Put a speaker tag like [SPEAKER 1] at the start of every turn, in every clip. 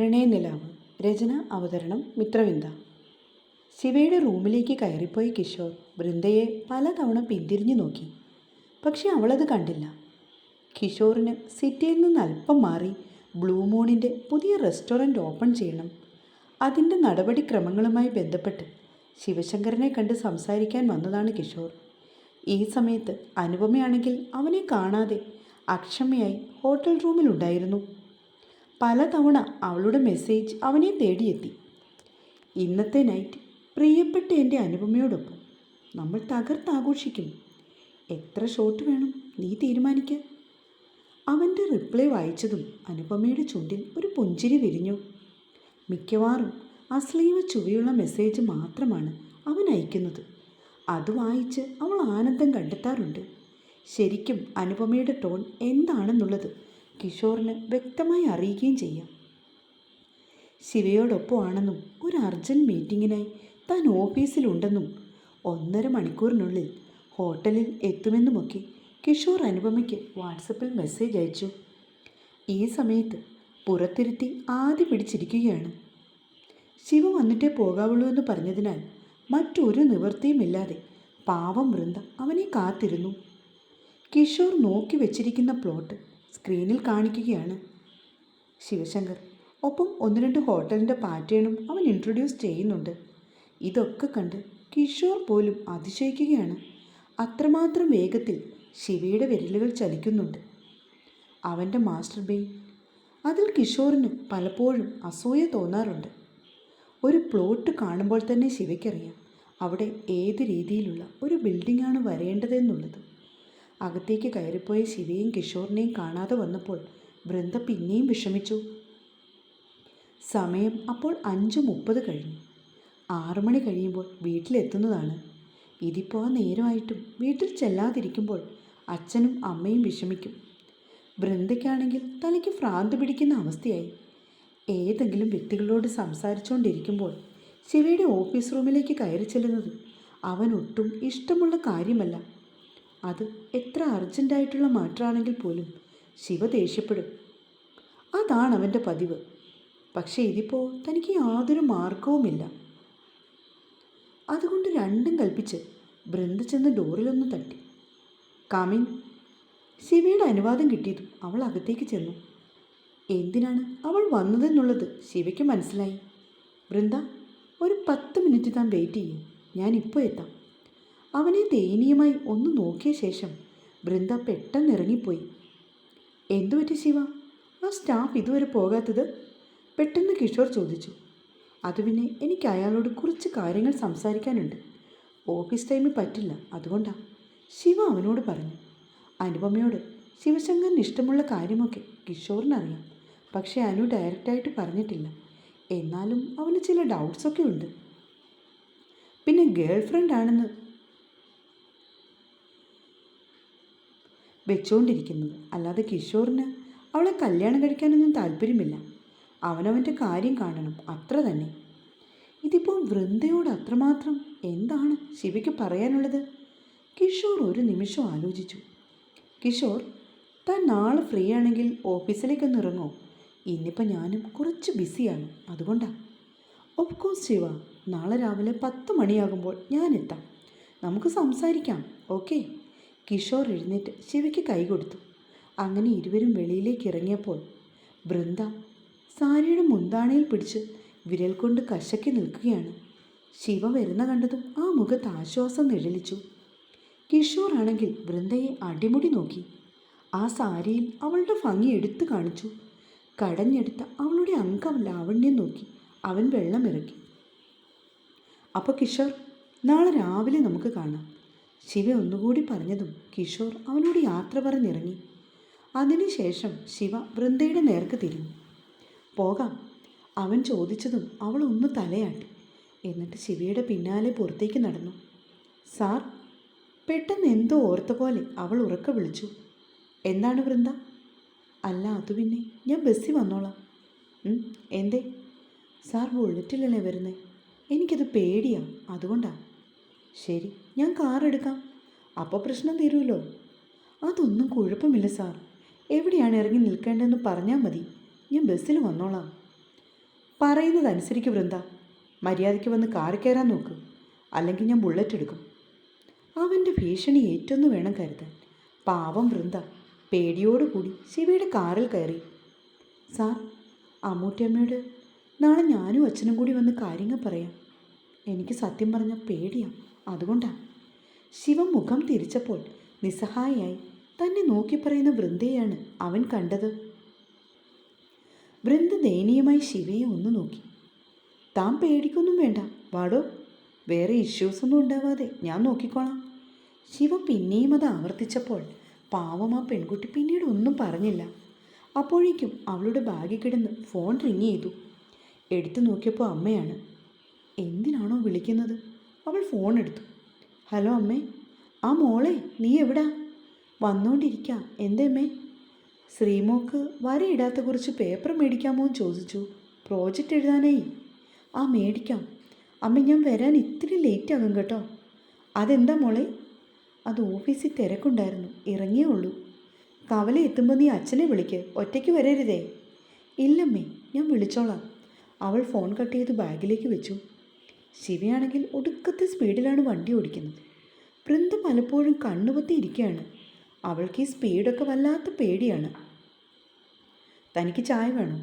[SPEAKER 1] പ്രണയനിലാവ് രചന അവതരണം മിത്രവിന്ദ. ശിവയുടെ റൂമിലേക്ക് കയറിപ്പോയ കിഷോർ വൃന്ദയെ പലതവണ പിന്തിരിഞ്ഞു നോക്കി. പക്ഷെ അവളത് കണ്ടില്ല. കിഷോറിന് സിറ്റിയിൽ നിന്ന് അല്പം മാറി ബ്ലൂ മൂണിന്റെ പുതിയ റെസ്റ്റോറന്റ് ഓപ്പൺ ചെയ്യണം. അതിന്റെ നടപടിക്രമങ്ങളുമായി ബന്ധപ്പെട്ട് ശിവശങ്കരനെ കണ്ട് സംസാരിക്കാൻ വന്നതാണ് കിഷോർ. ഈ സമയത്ത് അനുപമയാണെങ്കിൽ അവനെ കാണാതെ അക്ഷമയായി ഹോട്ടൽ റൂമിലുണ്ടായിരുന്നു പലതവണ അവളുടെ മെസ്സേജ് അവനെ തേടിയെത്തി. ഇന്നത്തെ നൈറ്റ് പ്രിയപ്പെട്ട എന്റെ അനുപമയോടൊപ്പം നമ്മൾ തകർത്താഘോഷിക്കും. എത്ര ഷോട്ട് വേണം നീ തീരുമാനിക്ക. അവന്റെ റിപ്ലൈ വായിച്ചതും അനുപമയുടെ ചുണ്ടിൽ ഒരു പുഞ്ചിരി വിരിഞ്ഞു. മിക്കവാറും അശ്ലീവ ചുവയുള്ള മെസ്സേജ് മാത്രമാണ് അവൻ അയക്കുന്നത്. അത് വായിച്ച് അവൾ ആനന്ദം കണ്ടെത്താറുണ്ട്. ശരിക്കും അനുപമയുടെ ടോൺ എന്താണെന്നുള്ളത് കിഷോറിന് വ്യക്തമായി അറിയിക്കുകയും ചെയ്യാം. ശിവയോടൊപ്പമാണെന്നും ഒരു അർജന്റ് മീറ്റിങ്ങിനായി താൻ ഓഫീസിലുണ്ടെന്നും ഒന്നര മണിക്കൂറിനുള്ളിൽ ഹോട്ടലിൽ എത്തുമെന്നുമൊക്കെ കിഷോർ അനുപമയ്ക്ക് വാട്സപ്പിൽ മെസ്സേജ് അയച്ചു. ഈ സമയത്ത് പുറത്തിരുത്തി ആദ്യം പിടിച്ചിരിക്കുകയാണ്. ശിവ വന്നിട്ടേ പോകാവുള്ളൂ എന്ന് പറഞ്ഞതിനാൽ മറ്റൊരു നിവൃത്തിയുമില്ലാതെ പാവം വൃന്ദ അവനെ കാത്തിരുന്നു. കിഷോർ നോക്കി വെച്ചിരിക്കുന്ന പ്ലോട്ട് സ്ക്രീനിൽ കാണിക്കുകയാണ്. ശിവശങ്കർ. ഒപ്പം ഒന്ന് രണ്ട് ഹോട്ടലിന്റെ പാറ്റേണും അവൻ ഇൻട്രൊഡ്യൂസ് ചെയ്യുന്നുണ്ട്. ഇതൊക്കെ കണ്ട് കിഷോർ പോലും അതിശയിക്കുകയാണ്. അത്രമാത്രം വേഗത്തിൽ ശിവയുടെ വിരലുകൾ ചലിക്കുന്നുണ്ട്. അവന്റെ മാസ്റ്റർ ബെയിൻ. അതിൽ കിഷോറിന് പലപ്പോഴും അസൂയ തോന്നാറുണ്ട്. ഒരു പ്ലോട്ട് കാണുമ്പോൾ തന്നെ ശിവയ്ക്കറിയാം അവിടെ ഏത് രീതിയിലുള്ള ഒരു ബിൽഡിംഗാണ് വരേണ്ടതെന്നുള്ളത്. അകത്തേക്ക് കയറിപ്പോയ ശിവയും കിഷോറിനെയും കാണാതെ വന്നപ്പോൾ വൃന്ദ പിന്നെയും വിഷമിച്ചു. സമയം അപ്പോൾ അഞ്ച് മുപ്പത് കഴിഞ്ഞു. ആറു മണി കഴിയുമ്പോൾ വീട്ടിലെത്തുന്നതാണ്. ഇതിപ്പോൾ ആ നേരമായിട്ടും വീട്ടിൽ ചെല്ലാതിരിക്കുമ്പോൾ അച്ഛനും അമ്മയും വിഷമിക്കും. വൃന്ദയ്ക്കാണെങ്കിൽ തലയ്ക്ക് ഭ്രാന്ത് പിടിക്കുന്ന അവസ്ഥയായി. ഏതെങ്കിലും വ്യക്തികളോട് സംസാരിച്ചുകൊണ്ടിരിക്കുമ്പോൾ ശിവയുടെ ഓഫീസ് റൂമിലേക്ക് കയറി ചെല്ലുന്നത് അവനൊട്ടും ഇഷ്ടമുള്ള കാര്യമല്ല. അത് എത്ര അർജന്റായിട്ടുള്ള മാറ്ററാണെങ്കിൽ പോലും ശിവ ദേഷ്യപ്പെടും. അതാണ് അവന്റെ പതിവ്. പക്ഷേ ഇതിപ്പോൾ തനിക്ക് യാതൊരു മാർഗവുമില്ല. അതുകൊണ്ട് രണ്ടും കൽപ്പിച്ച് ബൃന്ദ ചെന്ന് ഡോറിലൊന്ന് തട്ടി. കാമിൻ ശിവയുടെ അനുവാദം കിട്ടിയതും അവൾ അകത്തേക്ക് ചെന്നു. എന്തിനാണ് അവൾ വന്നതെന്നുള്ളത് ശിവയ്ക്ക് മനസ്സിലായി. വൃന്ദ ഒരു പത്ത് മിനിറ്റ് താൻ വെയിറ്റ് ചെയ്യും. ഞാൻ ഇപ്പോൾ എത്താം. അവനെ ദയനീയമായി ഒന്ന് നോക്കിയ ശേഷം ബൃന്ദ പെട്ടെന്ന് ഇറങ്ങിപ്പോയി എന്തു പറ്റി ശിവ? ആ സ്റ്റാഫ് ഇതുവരെ പോകാത്തത്? പെട്ടെന്ന് കിഷോർ ചോദിച്ചു. അത് പിന്നെ എനിക്ക് അയാളോട് കുറച്ച് കാര്യങ്ങൾ സംസാരിക്കാനുണ്ട്. ഓഫീസ് ടൈമിൽ പറ്റില്ല അതുകൊണ്ടാണ് ശിവ അവനോട് പറഞ്ഞു. അനുപമയോട് ശിവശങ്കറിന് ഇഷ്ടമുള്ള കാര്യമൊക്കെ കിഷോറിനറിയാം. പക്ഷേ അനു ഡയറക്റ്റായിട്ട് പറഞ്ഞിട്ടില്ല. എന്നാലും അവന് ചില ഡൗട്ട്സൊക്കെ ഉണ്ട്. പിന്നെ ഗേൾ ഫ്രണ്ട് ആണെന്ന് വെച്ചുകൊണ്ടിരിക്കുന്നത് അല്ലാതെ കിഷോറിന് അവളെ കല്യാണം കഴിക്കാനൊന്നും താല്പര്യമില്ല. അവനവന്റെ കാര്യം കാണണം അത്ര തന്നെ. ഇതിപ്പോൾ വൃന്ദയോട് അത്രമാത്രം എന്താണ് ശിവയ്ക്ക് പറയാനുള്ളത്? കിഷോർ ഒരു നിമിഷം ആലോചിച്ചു. കിഷോർ താൻ നാളെ ഫ്രീ ആണെങ്കിൽ ഓഫീസിലേക്കൊന്ന് ഇറങ്ങോ. ഇന്നിപ്പോൾ ഞാനും കുറച്ച് ബിസിയാണ് അതുകൊണ്ടാണ് ഓഫ് കോഴ്സ് ശിവ. നാളെ രാവിലെ പത്ത് മണിയാകുമ്പോൾ ഞാൻ നമുക്ക് സംസാരിക്കാം ഓക്കെ? കിഷോർ എഴുന്നേറ്റ് ശിവയ്ക്ക് കൈ കൊടുത്തു. അങ്ങനെ ഇരുവരും വെളിയിലേക്ക് ഇറങ്ങിയപ്പോൾ ബൃന്ദ സാരിയുടെ മുന്താണയിൽ പിടിച്ച് വിരൽ കൊണ്ട് കശക്കി നിൽക്കുകയാണ്. ശിവ വരുന്ന കണ്ടതും ആ മുഖത്ത് ആശ്വാസം നിഴലിച്ചു. കിഷോർ ആണെങ്കിൽ ബൃന്ദയെ അടിമുടി നോക്കി. ആ സാരിയിൽ അവളുടെ ഭംഗി എടുത്തു കാണിച്ചു. കടഞ്ഞെടുത്ത അവളുടെ അംഗം ലാവണ്യം നോക്കി അവൻ വെള്ളമിറക്കി. അപ്പോൾ കിഷോർ നാളെ രാവിലെ നമുക്ക് കാണാം. ശിവ ഒന്നുകൂടി പറഞ്ഞതും കിഷോർ അവനോട് യാത്ര പറഞ്ഞിറങ്ങി. അതിനുശേഷം ശിവ വൃന്ദയുടെ നേർക്ക് തിരിഞ്ഞു. പോകാം അവൻ ചോദിച്ചതും അവൾ ഒന്ന് തലയാട്ടി. എന്നിട്ട് ശിവയുടെ പിന്നാലെ പുറത്തേക്ക് നടന്നു. സാർ പെട്ടെന്ന് എന്തോ ഓർത്ത പോലെ അവൾ ഉറക്കെ വിളിച്ചു. എന്താണ് വൃന്ദ? അല്ല അത് പിന്നെ ഞാൻ ബസ്സിൽ വന്നോളാം. എന്തേ? സാർ ബുള്ളറ്റിലല്ലേ വരുന്നേ? എനിക്കത് പേടിയാണ് അതുകൊണ്ടാ. ശരി ഞാൻ കാർ എടുക്കാം. അപ്പോൾ പ്രശ്നം തീരുമല്ലോ അതൊന്നും കുഴപ്പമില്ല സാർ. എവിടെയാണ് ഇറങ്ങി നിൽക്കേണ്ടതെന്ന് പറഞ്ഞാൽ മതി. ഞാൻ ബസ്സിൽ വന്നോളാം. പറയുന്നത് അനുസരിക്ക് വൃന്ദ. മര്യാദയ്ക്ക് വന്ന് കാറി കയറാൻ നോക്ക്. അല്ലെങ്കിൽ ഞാൻ ബുള്ളറ്റ് എടുക്കും. അവന്റെ ഭീഷണി ഏറ്റൊന്ന് വേണം കരുതാൻ. പാവം വൃന്ദ. പേടിയോടുകൂടി ശിവയുടെ കാറിൽ കയറി. സാർ അമ്മൂട്ടിയമ്മയോട് നാളെ ഞാനും അച്ഛനും കൂടി വന്ന് കാര്യങ്ങൾ പറയാം. എനിക്ക് സത്യം പറഞ്ഞാൽ പേടിയാ. അതുകൊണ്ടാ. ശിവ മുഖം തിരിച്ചപ്പോൾ നിസ്സഹായിയായി. തന്നെ നോക്കി പറയുന്ന വൃന്ദയെയാണ് അവൻ കണ്ടത്. വൃന്ദ ദയനീയമായി ശിവയെ ഒന്ന് നോക്കി. താൻ പേടിക്കൊന്നും വേണ്ട. വാടോ വേറെ ഇഷ്യൂസൊന്നും ഉണ്ടാവാതെ ഞാൻ നോക്കിക്കോളാം. ശിവ പിന്നെയും അത് ആവർത്തിച്ചപ്പോൾ പാവം ആ പെൺകുട്ടി പിന്നീട് ഒന്നും പറഞ്ഞില്ല. അപ്പോഴേക്കും അവളുടെ ബാഗിൽ കിടന്ന് ഫോൺ റിങ് ചെയ്തു. എടുത്തു നോക്കിയപ്പോൾ അമ്മയാണ്. എന്തിനാണോ വിളിക്കുന്നത്? അവൾ ഫോൺ എടുത്തു. ഹലോ അമ്മേ ആ മോളെ നീ എവിടാ? വന്നുകൊണ്ടിരിക്കാം എന്തേ അമ്മേ? ശ്രീമോക്ക് വരയിടാത്ത കുറച്ച് പേപ്പർ മേടിക്കാമോ എന്ന് ചോദിച്ചു. പ്രോജക്റ്റ് എഴുതാനായി. ആ മേടിക്കാം. അമ്മ ഞാൻ വരാൻ ഇത്തിരി ലേറ്റ് ആകും കേട്ടോ. അതെന്താ മോളെ? അത് ഓഫീസിൽ തിരക്കുണ്ടായിരുന്നു. ഇറങ്ങിയേ ഉള്ളൂ. കവല എത്തുമ്പോൾ നീ അച്ഛനെ വിളിക്ക്. ഒറ്റയ്ക്ക് വരരുതേ. ഇല്ലമ്മേ ഞാൻ വിളിച്ചോളാം. അവൾ ഫോൺ കട്ട് ചെയ്ത് ബാഗിലേക്ക് വെച്ചു. ശിവയാണെങ്കിൽ ഒടുക്കത്തെ സ്പീഡിലാണ് വണ്ടി ഓടിക്കുന്നത്. വൃന്ദ പലപ്പോഴും കണ്ണുപൊത്തി ഇരിക്കുകയാണ്. അവൾക്ക് ഈ സ്പീഡൊക്കെ വല്ലാത്ത പേടിയാണ്. തനിക്ക് ചായ വേണോ.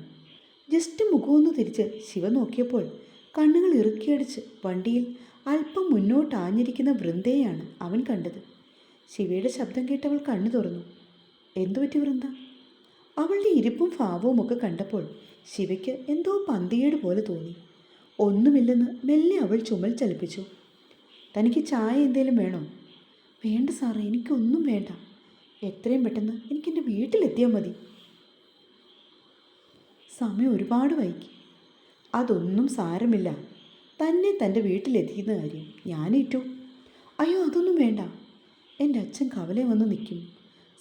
[SPEAKER 1] ജസ്റ്റ് മുഖമൊന്ന് തിരിച്ച് ശിവ നോക്കിയപ്പോൾ കണ്ണുകൾ ഇറുക്കിയടിച്ച് വണ്ടിയിൽ അല്പം മുന്നോട്ട് ആഞ്ഞിരിക്കുന്ന വൃന്ദയെയാണ് അവൻ കണ്ടത്. ശിവയുടെ ശബ്ദം കേട്ടവൾ കണ്ണു തുറന്നു. എന്തു പറ്റി വൃന്ദ? അവളുടെ ഇരിപ്പും ഭാവവും ഒക്കെ കണ്ടപ്പോൾ ശിവയ്ക്ക് എന്തോ പന്തിയേട് പോലെ തോന്നി. ഒന്നുമില്ലെന്ന് മെല്ലെ അവൾ ചുമൽ ചലിപ്പിച്ചു. തനിക്ക് ചായ എന്തേലും വേണോ? വേണ്ട സാറേ എനിക്കൊന്നും വേണ്ട. എത്രയും പെട്ടെന്ന് എനിക്കെന്റെ വീട്ടിലെത്തിയാൽ മതി. സമയം ഒരുപാട് വൈകി. അതൊന്നും സാരമില്ല. തന്നെ തന്റെ വീട്ടിലെത്തിക്കുന്ന കാര്യം ഞാനേറ്റു. അയ്യോ അതൊന്നും വേണ്ട. എന്റെ അച്ഛൻ കവലെ വന്ന് നിൽക്കും.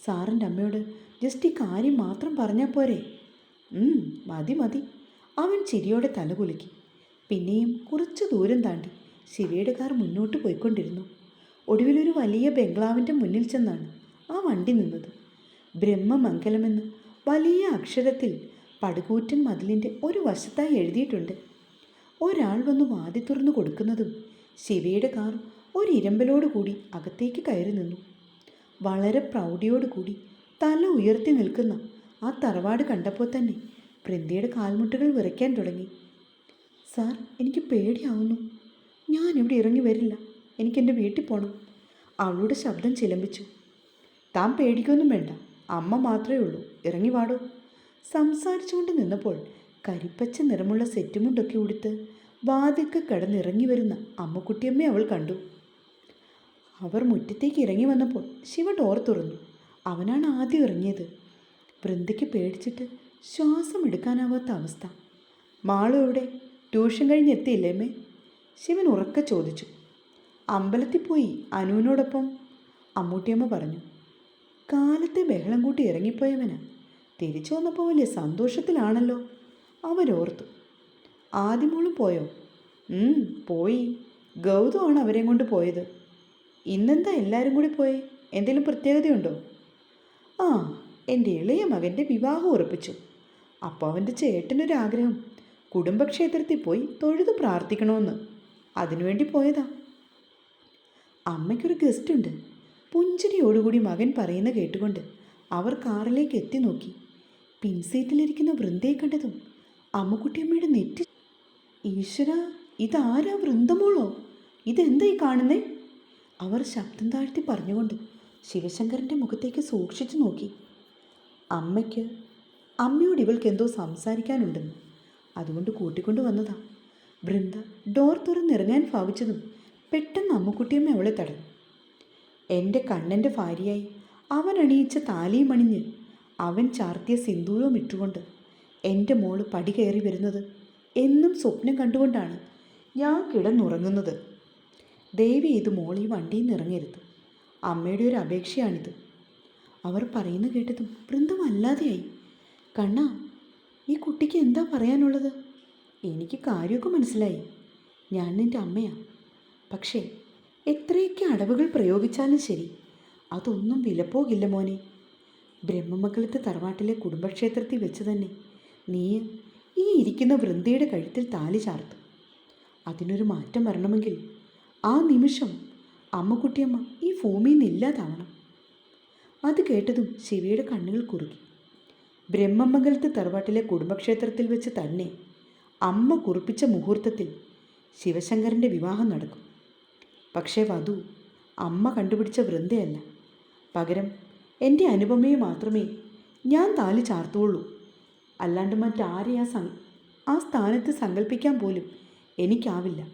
[SPEAKER 1] സാറിന്റെ അമ്മയോട് ജസ്റ്റ് ഈ കാര്യം മാത്രം പറഞ്ഞാൽ പോരെ. മതി മതി. അവൻ ചിരിയോടെ തലകുലുക്കി പിന്നെയും കുറച്ചു ദൂരം താണ്ടി ശിവയുടെ കാർ മുന്നോട്ട് പോയിക്കൊണ്ടിരുന്നു. ഒടുവിലൊരു വലിയ ബംഗ്ലാവിന്റെ മുന്നിൽ ചെന്നാണ് ആ വണ്ടി നിന്നത്. ബ്രഹ്മമംഗലമെന്ന് വലിയ അക്ഷരത്തിൽ പടുകൂറ്റൻ മതിലിന്റെ ഒരു വശത്തായി എഴുതിയിട്ടുണ്ട്. ഒരാൾ വന്ന് വാതി തുറന്നു കൊടുക്കുന്നതും ശിവയുടെ കാർ ഒരു ഇരമ്പലോട് കൂടി അകത്തേക്ക് കയറി നിന്നു. വളരെ പ്രൗഢിയോടുകൂടി തല ഉയർത്തി നിൽക്കുന്ന ആ തറവാട് കണ്ടപ്പോൾ തന്നെ വൃന്ദയുടെ കാൽമുട്ടുകൾ വിറയ്ക്കാൻ തുടങ്ങി. സാർ എനിക്ക് പേടിയാവുന്നു. ഞാൻ ഇവിടെ ഇറങ്ങി വരില്ല. എനിക്കെന്റെ വീട്ടിൽ പോകണം അവളുടെ ശബ്ദം ചിലമ്പിച്ചു. താൻ പേടിക്കൊന്നും വേണ്ട. അമ്മ മാത്രമേ ഉള്ളൂ. ഇറങ്ങി വാടൂ. സംസാരിച്ചുകൊണ്ട് നിന്നപ്പോൾ കരിപ്പച്ച നിറമുള്ള സെറ്റുമുണ്ടൊക്കെ ഉടുത്ത് വാതിൽക്ക് കിടന്നിറങ്ങി വരുന്ന അമ്മക്കുട്ടിയമ്മയെ അവൾ കണ്ടു. അവർ മുറ്റത്തേക്ക് ഇറങ്ങി വന്നപ്പോൾ ശിവ ഡോർ തുറന്നു. അവനാണ് ആദ്യം ഇറങ്ങിയത്. വൃന്ദയ്ക്ക് പേടിച്ചിട്ട് ശ്വാസം എടുക്കാനാവാത്ത അവസ്ഥ. മാളു എവിടെ? ട്യൂഷൻ കഴിഞ്ഞ് എത്തിയില്ലേ അമ്മേ? ശിവൻ ഉറക്കെ ചോദിച്ചു. അമ്പലത്തിൽ പോയി അനുവിനോടൊപ്പം അമ്മൂട്ടിയമ്മ പറഞ്ഞു കാലത്തെ ബഹളം കൂട്ടി ഇറങ്ങിപ്പോയവനാ. തിരിച്ചു വന്നപ്പോൾ വലിയ സന്തോഷത്തിലാണല്ലോ. അവരോർത്തു. ആദ്യമോളും പോയോ? പോയി. ഗൗതമാണ് അവരെ കൊണ്ട് പോയത്. ഇന്നെന്താ എല്ലാവരും കൂടി പോയി? എന്തെങ്കിലും പ്രത്യേകതയുണ്ടോ? ആ എന്റെ ഇളയ മകന്റെ വിവാഹം ഉറപ്പിച്ചു. അപ്പോൾ അവന്റെ ചേട്ടനൊരാഗ്രഹം. കുടുംബക്ഷേത്രത്തിൽ പോയി തൊഴുത് പ്രാർത്ഥിക്കണമെന്ന്. അതിനുവേണ്ടി പോയതാ. അമ്മയ്ക്കൊരു ഗസ്റ്റ് ഉണ്ട് പുഞ്ചിരിയോടുകൂടി മകൻ പറയുന്ന കേട്ടുകൊണ്ട് അവർ കാറിലേക്ക് എത്തി നോക്കി. പിൻസീറ്റിലിരിക്കുന്ന വൃന്ദയെ കണ്ടതും അമ്മക്കുട്ടിയമ്മയുടെ നെറ്റി ഈശ്വര ഇതാരാ വൃന്ദമോളോ? ഇതെന്താ ഈ കാണുന്നേ? അവർ ശബ്ദം താഴ്ത്തി പറഞ്ഞുകൊണ്ട് ശിവശങ്കരന്റെ മുഖത്തേക്ക് സൂക്ഷിച്ചു നോക്കി. അമ്മയ്ക്ക് അമ്മയോട് ഇവൾക്ക് എന്തോ സംസാരിക്കാനുണ്ടെന്ന്. അതുകൊണ്ട് കൂട്ടിക്കൊണ്ടു വന്നതാ. വൃന്ദ ഡോർ തുറന്നിറങ്ങാൻ ഭാവിച്ചതും പെട്ടെന്ന് അമ്മുക്കുട്ടിയമ്മ അവളെ തടഞ്ഞു. എന്റെ കണ്ണന്റെ ഭാര്യയായി അവൻ അണിയിച്ച താലിയും അണിഞ്ഞ് അവൻ ചാർത്തിയ സിന്ദൂരവും ഇട്ടുകൊണ്ട് എന്റെ മോൾ പടി കയറി വരുന്നത് എന്നും സ്വപ്നം കണ്ടുകൊണ്ടാണ് ഞാൻ കിടന്നുറങ്ങുന്നത്. ദേവി ഇത് മോളി വണ്ടിയിൽ നിന്ന് ഇറങ്ങരുത്. അമ്മയുടെ ഒരു അപേക്ഷയാണിത്. അവർ പറയുന്ന കേട്ടതും വൃന്ദം അല്ലാതെയായി. കണ്ണാ ഈ കുട്ടിക്ക് എന്താ പറയാനുള്ളത്? എനിക്ക് കാര്യമൊക്കെ മനസ്സിലായി. ഞാൻ നിന്റെ അമ്മയാണ് പക്ഷേ എത്രയൊക്കെ അടവുകൾ പ്രയോഗിച്ചാലും ശരി അതൊന്നും വിലപ്പോകില്ല മോനെ. ബ്രഹ്മമംഗലത്തെ തറവാട്ടിലെ കുടുംബക്ഷേത്രത്തിൽ വെച്ച് തന്നെ നീ ഈ ഇരിക്കുന്ന വൃന്ദയുടെ കഴുത്തിൽ താലി ചാർത്തു. അതിനൊരു മാറ്റം വരണമെങ്കിൽ ആ നിമിഷം അമ്മക്കുട്ടിയമ്മ ഈ ഭൂമിയിൽ നിന്ന് ഇല്ലാതാവണം. അത് കേട്ടതും ശിവയുടെ കണ്ണുകൾ കുറുകി. ബ്രഹ്മമംഗലത്ത് തറവാട്ടിലെ കുടുംബക്ഷേത്രത്തിൽ വെച്ച് തന്നെ അമ്മ കുറിപ്പിച്ച മുഹൂർത്തത്തിൽ ശിവശങ്കരന്റെ വിവാഹം നടക്കും. പക്ഷേ വധു അമ്മ കണ്ടുപിടിച്ച വൃന്ദയല്ല. പകരം എന്റെ അനുപമയെ മാത്രമേ ഞാൻ താലി ചാർത്തുള്ളൂ. അല്ലാണ്ട് മറ്റാരെ ആ സം ആ സ്ഥാനത്ത് സങ്കല്പിക്കാൻ പോലും എനിക്കാവില്ല.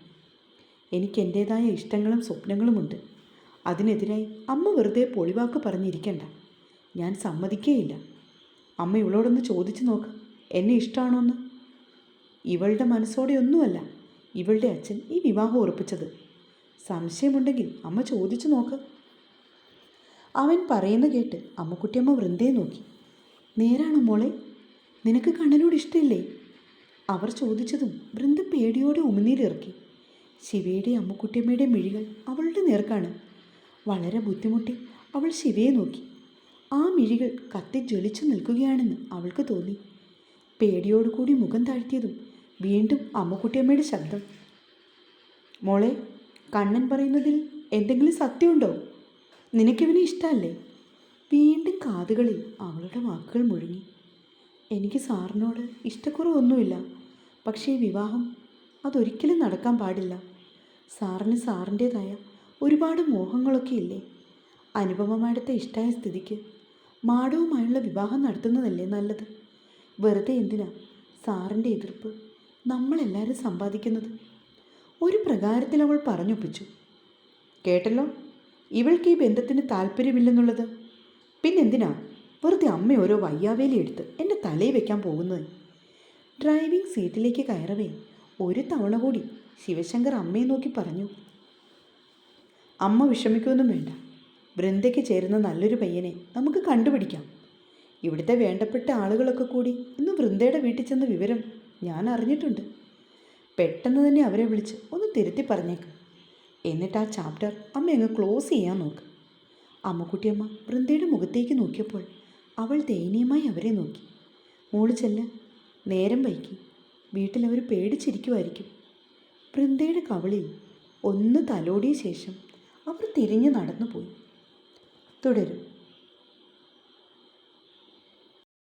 [SPEAKER 1] എനിക്ക് എന്റേതായ ഇഷ്ടങ്ങളും സ്വപ്നങ്ങളുമുണ്ട് അതിനെതിരായി അമ്മ വെറുതെ പൊളിവാക്ക് പറഞ്ഞിരിക്കണ്ട. ഞാൻ സമ്മതിക്കേയില്ല. അമ്മ ഇവളോടൊന്ന് ചോദിച്ചു നോക്ക്. എന്നെ ഇഷ്ടമാണോന്ന് ഇവളുടെ മനസ്സോടെ ഒന്നുമല്ല ഇവളുടെ അച്ഛൻ ഈ വിവാഹം ഉറപ്പിച്ചത്. സംശയമുണ്ടെങ്കിൽ അമ്മ ചോദിച്ചു നോക്ക്. അവൻ പറയുന്ന കേട്ട് അമ്മക്കുട്ടിയമ്മ വൃന്ദയെ നോക്കി. നേരാണോ മോളെ? നിനക്ക് കണ്ണനോട് ഇഷ്ടമില്ലേ? അവർ ചോദിച്ചതും വൃന്ദ പേടിയോടെ ഉമിനീരിറക്കി. ശിവയുടെ അമ്മക്കുട്ടിയമ്മയുടെ മിഴികൾ അവളുടെ നേർക്കാണ്. വളരെ ബുദ്ധിമുട്ടി അവൾ ശിവയെ നോക്കി. ആ മിഴികൾ കത്തി ജ്വലിച്ചു നിൽക്കുകയാണെന്ന് അവൾക്ക് തോന്നി. പേടിയോടുകൂടി മുഖം താഴ്ത്തിയതും വീണ്ടും അമ്മക്കുട്ടിയമ്മയുടെ ശബ്ദം. മോളെ കണ്ണൻ പറയുന്നതിൽ എന്തെങ്കിലും സത്യമുണ്ടോ? നിനക്കിവനെ ഇഷ്ടമല്ലേ വീണ്ടും കാതുകളിൽ അവളുടെ വാക്കുകൾ മുഴങ്ങി. എനിക്ക് സാറിനോട് ഇഷ്ടക്കുറവൊന്നുമില്ല. പക്ഷേ വിവാഹം അതൊരിക്കലും നടക്കാൻ പാടില്ല. സാറിന് സാറിന്റേതായ ഒരുപാട് മോഹങ്ങളൊക്കെ ഇല്ലേ അനുപമമായിടത്തെ ഇഷ്ടമായ സ്ഥിതിക്ക് മാടവുമായുള്ള വിവാഹം നടത്തുന്നതല്ലേ നല്ലത്? വെറുതെ എന്തിനാ സാറിന്റെ എതിർപ്പ് നമ്മളെല്ലാവരും സമ്പാദിക്കുന്നത്? ഒരു പ്രകാരത്തിൽ അവൾ പറഞ്ഞൊപ്പിച്ചു. കേട്ടല്ലോ ഇവൾക്ക് ഈ ബന്ധത്തിന് താല്പര്യമില്ലെന്നുള്ളത്. പിന്നെന്തിനാ വെറുതെ അമ്മ ഓരോ വയ്യാവേലി എടുത്ത് എന്റെ തലയിൽ വെക്കാൻ പോകുന്നത്? ഡ്രൈവിംഗ് സീറ്റിലേക്ക് കയറവേ ഒരു തവണ കൂടി ശിവശങ്കർ അമ്മയെ നോക്കി പറഞ്ഞു. അമ്മ വിഷമിക്കൊന്നും വേണ്ട. വൃന്ദയ്ക്ക് ചേരുന്ന നല്ലൊരു പയ്യനെ നമുക്ക് കണ്ടുപിടിക്കാം. ഇവിടുത്തെ വേണ്ടപ്പെട്ട ആളുകളൊക്കെ കൂടി ഇന്ന് വൃന്ദയുടെ വീട്ടിൽ ചെന്ന വിവരം ഞാൻ അറിഞ്ഞിട്ടുണ്ട്. പെട്ടെന്ന് തന്നെ അവരെ വിളിച്ച് ഒന്ന് തിരുത്തി പറഞ്ഞേക്ക്. എന്നിട്ട് ആ ചാപ്റ്റർ അമ്മ അങ്ങ് ക്ലോസ് ചെയ്യാൻ നോക്ക്. അമ്മക്കുട്ടിയമ്മ വൃന്ദയുടെ മുഖത്തേക്ക് നോക്കിയപ്പോൾ അവൾ ദയനീയമായി അവരെ നോക്കി. മോൾ ചെല്ല് നേരം വൈകി. വീട്ടിൽ വീട്ടിലവർ പേടിച്ചിരിക്കുമായിരിക്കും വൃന്ദയുടെ കവളിൽ ഒന്ന് തലോടിയ ശേഷം അവർ തിരിഞ്ഞു നടന്നു പോയി തുടരും